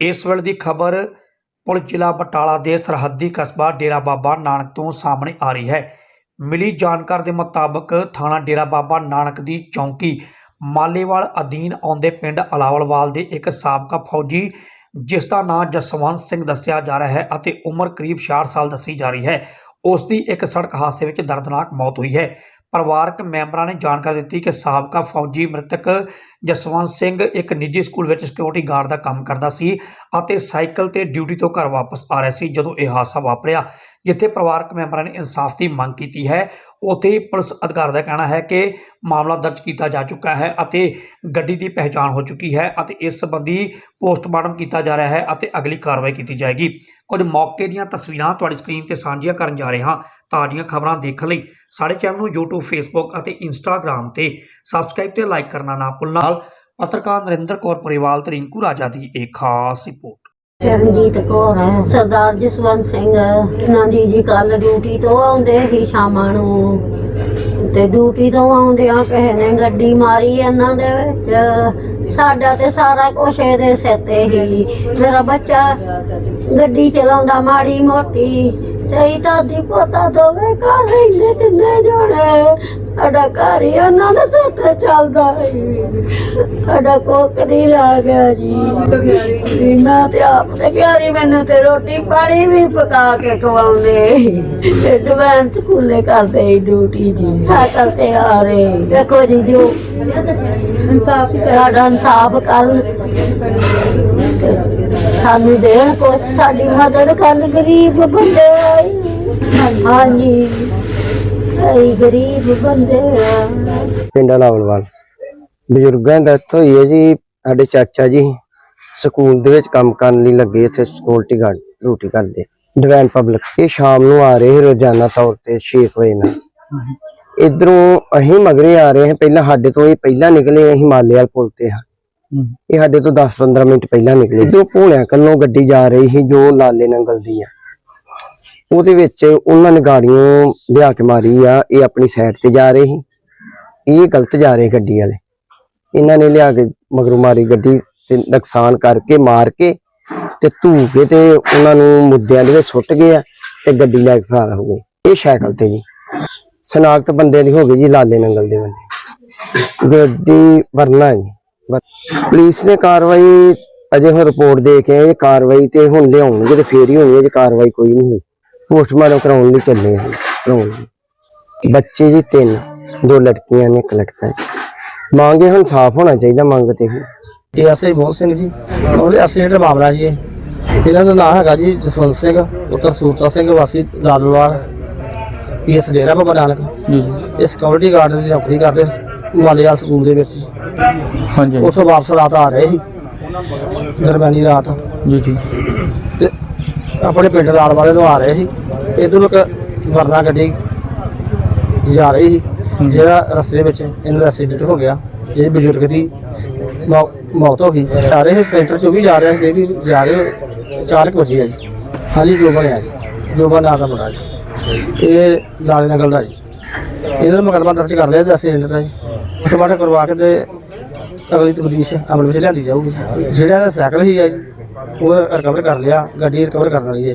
ਇਸ ਵੇਲੇ ਦੀ ਖਬਰ ਪੁਲਿਸ ਜ਼ਿਲ੍ਹਾ ਬਟਾਲਾ ਦੇ ਸਰਹੱਦੀ ਕਸਬਾ ਡੇਰਾ ਬਾਬਾ ਨਾਨਕ ਤੋਂ ਸਾਹਮਣੇ ਆ ਰਹੀ ਹੈ। ਮਿਲੀ ਜਾਣਕਾਰੀ ਦੇ ਮੁਤਾਬਕ ਥਾਣਾ ਡੇਰਾ ਬਾਬਾ ਨਾਨਕ ਦੀ ਚੌਂਕੀ ਮਾਲੇਵਾਲ ਅਧੀਨ ਆਉਂਦੇ ਪਿੰਡ ਅਲਾਵਲਵਾਲ ਦੇ ਇੱਕ ਸਾਬਕਾ ਫੌਜੀ, ਜਿਸ ਦਾ ਨਾਂ ਜਸਵੰਤ ਸਿੰਘ ਦੱਸਿਆ ਜਾ ਰਿਹਾ ਹੈ ਅਤੇ ਉਮਰ ਕਰੀਬ 66 ਸਾਲ ਦੱਸੀ ਜਾ ਰਹੀ ਹੈ। ਉਸ ਦੀ ਇੱਕ ਸੜਕ ਹਾਦਸੇ ਵਿੱਚ ਦਰਦਨਾਕ ਮੌਤ ਹੋਈ ਹੈ। ਪਰਿਵਾਰਕ ਮੈਂਬਰਾਂ ਨੇ ਜਾਣਕਾਰੀ ਦਿੱਤੀ ਕਿ ਸਾਬਕਾ ਫੌਜੀ ਮ੍ਰਿਤਕ ਜਸਵੰਤ ਸਿੰਘ ਇੱਕ ਨਿੱਜੀ ਸਕੂਲ ਵਿੱਚ ਸਿਕਿਉਰਿਟੀ ਗਾਰਡ ਦਾ ਕੰਮ ਕਰਦਾ ਸੀ ਅਤੇ ਸਾਈਕਲ ਤੇ ਡਿਊਟੀ ਤੋਂ ਘਰ ਵਾਪਸ ਆ ਰਿਹਾ ਸੀ ਜਦੋਂ ਇਹ ਹਾਦਸਾ ਵਾਪਰਿਆ, ਜਿੱਥੇ ਪਰਿਵਾਰਕ ਮੈਂਬਰਾਂ ਨੇ ਇਨਸਾਫ ਦੀ ਮੰਗ ਕੀਤੀ ਹੈ। ਉੱਥੇ ਹੀ ਪੁਲਿਸ ਅਧਿਕਾਰੀ ਦਾ ਕਹਿਣਾ ਹੈ ਕਿ ਮਾਮਲਾ ਦਰਜ ਕੀਤਾ ਜਾ ਚੁੱਕਾ ਹੈ ਅਤੇ ਗੱਡੀ ਦੀ ਪਹਿਚਾਣ ਹੋ ਚੁੱਕੀ ਹੈ ਅਤੇ ਇਸ ਸੰਬੰਧੀ ਪੋਸਟਮਾਰਟਮ ਕੀਤਾ ਜਾ ਰਿਹਾ ਹੈ ਅਤੇ ਅਗਲੀ ਕਾਰਵਾਈ ਕੀਤੀ ਜਾਏਗੀ। ਕੁਝ ਮੌਕੇ ਦੀਆਂ ਤਸਵੀਰਾਂ ਤੁਹਾਡੀ ਸਕਰੀਨ ਤੇ ਸਾਂਝੀਆਂ ਕਰਨ ਜਾ ਰਹੇ ਹਾਂ। ਤਾਜ਼ੀਆਂ ਖਬਰਾਂ ਦੇਖਣ ਲਈ ਸਾਡੇ ਚੈਨਲ ਨੂੰ YouTube, Facebook ਅਤੇ Instagram ਤੇ ਸਬਸਕ੍ਰਾਈਬ ਤੇ ਲਾਈਕ ਕਰਨਾ ਨਾ ਭੁੱਲਣਾ। ਪੱਤਰਕਾਰ ਨਰਿੰਦਰ ਕੌਰ ਪਰਿਵਾਲ ਤੇ ਰਿੰਕੂ ਰਾਜਾ ਦੀ ਇੱਕ ਖਾਸ ਰਿਪੋਰਟ। ਚਰਨਜੀਤ ਕੌਰ, ਸਰਦਾਰ ਜਸਵੰਤ ਸਿੰਘ ਇਹਨਾਂ ਜੀ ਕੱਲ ਡਿਊਟੀ ਤੋਂ ਆਉਂਦੇ ਸੀ, ਸ਼ਾਮਾਂ ਨੂੰ। ਤੇ ਡਿਊਟੀ ਤੋਂ ਆਉਂਦਿਆਂ ਕਿਸੇ ਨੇ ਗੱਡੀ ਮਾਰੀ ਇਹਨਾਂ ਦੇ ਵਿੱਚ। ਸਾਡਾ ਤੇ ਸਾਰਾ ਕੁਛ ਇਹਦੇ ਸਿਰ ਤੇ ਹੀ। ਮੇਰਾ ਬੱਚਾ ਗੱਡੀ ਚਲਾਉਂਦਾ ਮਾੜੀ ਮੋਟੀ। ਤੇ ਇਹ ਤਾਂ ਦੀ ਪੋਤਾ ਦੋਵੇਂ ਘਰ ਰਹਿੰਦੇ ਤਿੰਨੇ ਜਣੇ। ਸਾਡਾ ਘਰ ਹੀ ਉਹਨਾਂ ਦੇ ਤੇ ਚੱਲਦਾ ਸੀ। ਸਾਡਾ ਕੋਕ ਨਹੀਂ ਰਹਿ ਗਿਆ ਜੀ। ਵੀ ਮੈਂ ਤੇ ਆਪ ਤੇ ਪਿਆਰੀ ਮੈਨੂੰ ਤੇ ਰੋਟੀ ਪਾਣੀ ਵੀ ਪਕਾ ਕੇ ਖਵਾਉਂਦੇ। ਤੇ ਡਿਵੈਂਸ ਸਕੂਲੇ ਕਰਦੇ ਡਿਊਟੀ ਜੀ। ਸਾਈਕਲ ਤੇ ਆ ਰਹੇ। ਦੇਖੋ ਜੀ ਜੋ ਇਨਸਾਫ ਸਾਡਾ ਇਨਸਾਫ ਕਰਨ ਸਾਨੂੰ ਦੇਣ ਕੁਛ ਸਾਡੀ ਮਦਦ ਕਰਨ ਗਰੀਬ ਬੰਦੇ। ਹਾਂਜੀ। ਅਸੀਂ ਗਰੀਬ ਬੰਦੇ ਆ। ਪਿੰਡ ਲਾਵਲਵਾਲ ਬਜ਼ੁਰਗਾਂ ਦਾ ਇੱਥੋਂ ਹੋਈ ਹੈ ਜੀ ਸਾਡੇ ਚਾਚਾ ਜੀ ਸਕੂਲ ਦੇ ਵਿੱਚ ਕੰਮ ਕਰਨ ਲਈ ਲੱਗੇ ਇੱਥੇ ਸਿਕਿਉਰਿਟੀ ਗਾਰਡ ਡਿਊਟੀ ਕਰਦੇ। ਡਿਵੈਨ ਪਬਲਿਕ ਇਹ ਸ਼ਾਮ ਨੂੰ ਆ ਰਹੇ ਸੀ ਰੋਜ਼ਾਨਾ ਤੌਰ ਤੇ 6 ਵਜੇ ਨਾਲ। ਇਧਰੋਂ ਅਸੀਂ ਮਗਰੇ ਆ ਰਹੇ ਹਾਂ ਪਹਿਲਾਂ ਸਾਡੇ ਤੋਂ ਇਹ ਪਹਿਲਾਂ ਨਿਕਲੇ ਅਸੀਂ ਮਾਲੇ ਵਾਲ ਪੁਲ ਤੇ ਹਾਂ। ਇਹ ਸਾਡੇ ਤੋਂ 10-15 ਮਿੰਟ ਪਹਿਲਾਂ ਨਿਕਲੇ ਇਧਰੋਂ ਭੋਲਿਆਂ ਕੱਲੋਂ ਗੱਡੀ ਜਾ ਰਹੀ ਸੀ ਜੋ ਲਾਲੇ ਨੰਗਲ ਦੀ ਆ। ਉਹਦੇ ਵਿੱਚ ਉਹਨਾਂ ਨੇ ਗਾੜੀਆਂ ਲਿਆ ਕੇ ਮਾਰੀ ਆ, ਇਹ ਆਪਣੀ ਸਾਈਡ ਤੇ ਜਾ ਰਹੇ ਸੀ। ਇਹ ਗਲਤ ਜਾ ਰਹੇ ਗੱਡੀ ਵਾਲੇ। ਇਹਨਾਂ ਨੇ ਲਿਆ ਕੇ ਮਗਰੋਂ ਮਾਰੀ ਗੱਡੀ ਤੇ ਨੁਕਸਾਨ ਕਰਕੇ ਮਾਰ ਕੇ ਤੇ ਧੂ ਕੇ ਤੇ ਉਹਨਾਂ ਨੂੰ ਮੁੱਦਿਆਂ ਦੇ ਵਿੱਚ ਸੁੱਟ ਗਏ ਆ ਤੇ ਗੱਡੀ ਲੈ ਕੇ ਫਰਾਰ ਹੋ ਗਏ। ਇਹ ਸਾਈਕਲ ਤੇ ਜੀ। ਸਨਾਖਤ ਬੰਦੇ ਦੀ ਹੋ ਗਈ ਜੀ, ਲਾਲੇ ਨੰਗਲ ਦੇ ਬੰਦੇ। ਗੱਡੀ ਵਰਨਾ ਜੀ। ਪੁਲਿਸ ਨੇ ਕਾਰਵਾਈ ਅਜੇ ਹੁਣ ਰਿਪੋਰਟ ਦੇ ਕੇ ਇਹ ਕਾਰਵਾਈ ਤੇ ਹੁਣ ਲਿਆਉਣਗੇ ਤੇ ਫੇਰ ਹੀ ਹੋਣੀ ਹੈ, ਜੇ ਕਾਰਵਾਈ ਕੋਈ ਨਹੀਂ ਹੋਈ। ਪੋਸਟਮਾਰਟਮ ਕਰਾਉਣ ਲਈ ਚੱਲੇ ਹਾਂ ਕਰਾਉਣ ਲਈ। ਬੱਚੇ ਜੀ ਤਿੰਨ ਦੋ ਲੜਕੀਆਂ ਨੇ ਇੱਕ ਲੜਕਾ ਹੈ। ਮੰਗੇ ਹੁਣ ਸਾਫ਼ ਹੋਣਾ ਚਾਹੀਦਾ ਮੰਗ ਤੇ ਹੁਣ ਇਹ ਐਸਆਈ ਮੋਹਨ ਸਿੰਘ ਜੀ ਉਹਦੇ ਐਕਸੀਡੈਂਟ ਮਾਮਲਾ ਜੀ ਇਹ। ਇਹਨਾਂ ਦਾ ਨਾਮ ਹੈਗਾ ਜੀ ਜਸਵੰਤ ਸਿੰਘ ਪੁੱਤਰ ਸੂਰਤਾ ਸਿੰਘ ਵਾਸੀ ਲਾਲਵਾਲ ਪੀਐਸ ਡੇਰਾ ਬਾਬਾ ਨਾਨਕ। ਜੀ ਜੀ। ਇਹ ਸਿਕਿਉਰਿਟੀ ਗਾਰਡ ਦੀ ਨੌਕਰੀ ਕਰਦੇ ਮਾਲੇਵਾਲ ਸਕੂਲ ਦੇ ਵਿੱਚ। ਹਾਂਜੀ। ਉੱਥੋਂ ਵਾਪਸ ਰਾਤ ਆ ਰਹੇ ਸੀ ਦਰਮਿਆਨੀ ਰਾਤ। ਜੀ ਜੀ। ਆਪਣੇ ਪਿੰਡ ਨਾਲ ਵਾਲੇ ਨੂੰ ਆ ਰਹੇ ਸੀ। ਇਧਰੋਂ ਇੱਕ ਵਰਨਾ ਗੱਡੀ ਜਾ ਰਹੀ ਸੀ ਜਿਹੜਾ ਰਸਤੇ ਵਿੱਚ ਇਹਨਾਂ ਦਾ ਐਕਸੀਡੈਂਟ ਹੋ ਗਿਆ ਜਿਹੜੀ ਬਜ਼ੁਰਗ ਦੀ ਮੌ- ਮੌਤ ਹੋ ਗਈ। ਆ ਰਹੇ ਸੈਂਟਰ ਚੋਂ ਵੀ ਜਾ ਰਿਹਾ ਸੀ ਇਹ ਵੀ ਜਾ ਰਹੇ ਚਾਰ ਕੁ ਵਜੇ ਆ ਜੀ। ਹਾਂਜੀ ਜੋ ਬਣਿਆ ਜੀ। ਜੋ ਬਣਾ ਦਾ ਮੁੰਡਾ ਜੀ। ਇਹ ਲਾਲੇ ਨਗਲ ਦਾ ਜੀ। ਇਹਨਾਂ ਦਾ ਮੁਕੱਦਮਾ ਦਰਜ ਕਰ ਲਿਆ ਜੀ ਐਕਸੀਡੈਂਟ ਦਾ ਜੀ। ਟਮਾਟਰ ਕਰਵਾ ਕੇ ਤੇ ਅਗਲੀ ਤਬਦੀਸ਼ ਅਮਲ ਵਿੱਚ ਲਿਆਂਦੀ ਜਾਊਗੀ। ਜਿਹੜਾ ਇਹਦਾ ਸਾਈਕਲ ਹੀ ਹੈ ਜੀ ਉਹ ਰਿਕਵਰ ਕਰ ਲਿਆ ਗੱਡੀ ਰਿਕਵਰ ਕਰਨ ਵਾਲੀ ਹੈ